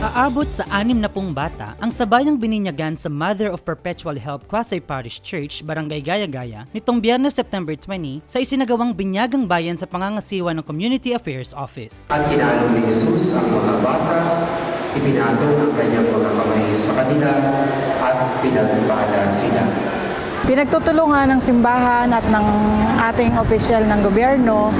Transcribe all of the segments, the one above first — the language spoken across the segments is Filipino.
Aabot sa anim na pong bata ang sabayang bininyagan sa Mother of Perpetual Help Quasi Parish Church, Barangay Gaya-Gaya, nitong Biyernes September 20 sa isinagawang binyagang bayan sa pangangasiwa ng Community Affairs Office. At kinalo ni Jesus ang mga bata, ipinatong ang kanyang mga kamay sa kanila at pinagpala sila. Pinagtutulungan ng simbahan at ng ating opisyal ng gobyerno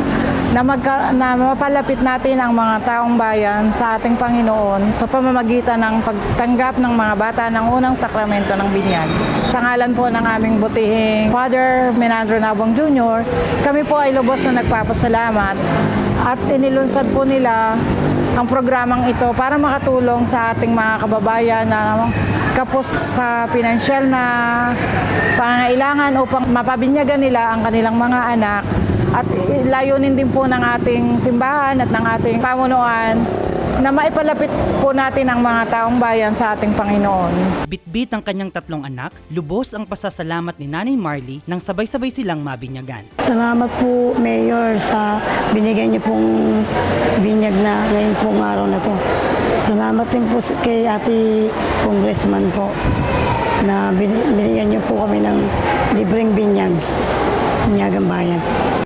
na, magka, na mapalapit natin ang mga taong bayan sa ating Panginoon sa pamamagitan ng pagtanggap ng mga bata ng unang sakramento ng binyag. Sa ngalan po ng aming butihing Father Menandro Nabong Jr., kami po ay lubos na nagpapasalamat at inilunsad po nila ang programang ito para makatulong sa ating mga kababayan na kapos sa pinansyal na pangangailangan upang mapabinyagan nila ang kanilang mga anak at layunin din po ng ating simbahan at ng ating pamunuan na maipalapit po natin ang mga taong bayan sa ating Panginoon. Bitbit ang kanyang tatlong anak, lubos ang pasasalamat ni Nanay Marley nang sabay-sabay silang mabinyagan. Salamat po, Mayor, sa binigyan niyo pong binyag na ngayon pong araw na to. Salamat din po kay Ate Congressman po na bin- binigyan niyo po kami ng libreng binyag.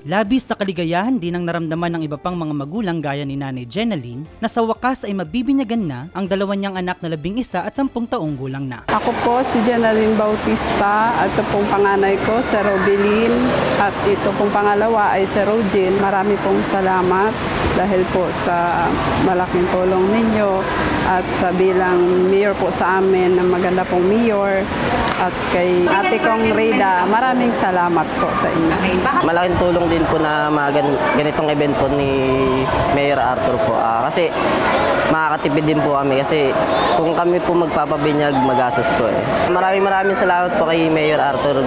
Labis sa kaligayahan din ang naramdaman ng iba pang mga magulang gaya ni Nanay Jenaline na sa wakas ay mabibinyagan na ang dalawa niyang anak na labing isa at sampung taong gulang na. Ako po si Jenaline Bautista at ito pong panganay ko, si Robilin at ito pong pangalawa ay si Rogin. Marami pong salamat dahil po sa malaking tulong ninyo at sa bilang mayor po sa amin na maganda pong mayor at kay ate kong Rida, maraming salamat po sa inyo. Malaking tulong din po na mga gan- ganitong event po ni Mayor Arthur po. Ah, kasi makakatipid din po kami kasi kung kami po magpapabinyag, magastos po eh. Maraming maraming salamat po kay Mayor Arthur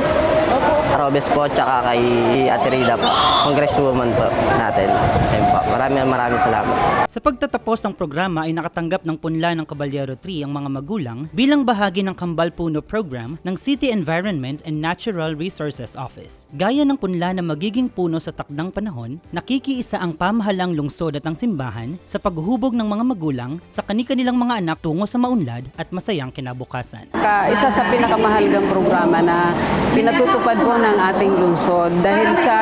Robes po tsaka kay Ate Rida po, congresswoman po natin. Ayun po. Maraming maraming salamat. Sa pagtatapos ng programa ay nakatanggap ng punla ng Caballero 3 ang mga magulang bilang bahagi ng Kambal Puno program ng City Environment and Natural Resources Office. Gaya ng punla na magiging puno sa takdang panahon, nakikiisa ang pamahalang lungsod at ang simbahan sa paghubog ng mga magulang sa kani-kanilang mga anak tungo sa maunlad at masayang kinabukasan. Ka, isa sa pinakamahalagang programa na pinatutupad po ng ating lungsod. Dahil sa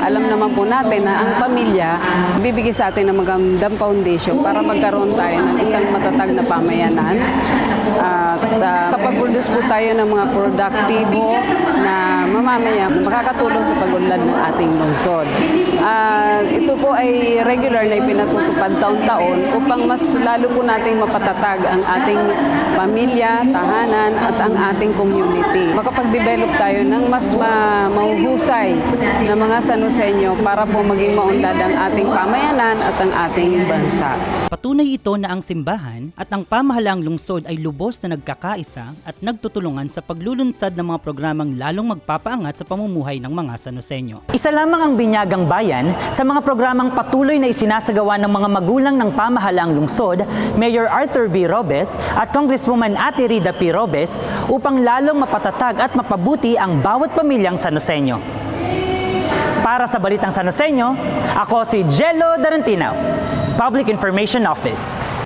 alam naman po natin na ang pamilya bibigay sa atin ng magandang foundation para magkaroon tayo ng isang matatag na pamayanan. At uh, kapag produce po tayo ng mga produktibo mamamaya makakatulong sa pagunlad ng ating lungsod. Ah, ito po ay regular na ipinatutupad taon-taon upang mas lalo po nating mapatatag ang ating pamilya, tahanan at ang ating community. Makapag-develop tayo ng mas ma mahuhusay na mga sanusenyo para po maging maunlad ang ating pamayanan at ang ating bansa. Patunay ito na ang simbahan at ang pamahalaang lungsod ay lubos na nagkakaisa at nagtutulungan sa paglulunsad ng mga programang lalong magpapaangat sa pamumuhay ng mga Sanosenyo. Isa lamang ang binyagang bayan sa mga programang patuloy na isinasagawa ng mga magulang ng pamahalaang lungsod, Mayor Arthur B. Robes at Congresswoman Ate Rida P. Robes upang lalong mapatatag at mapabuti ang bawat pamilyang Sanosenyo. Para sa Balitang Sanosenyo, ako si Jello Darantinaw, Public Information Office.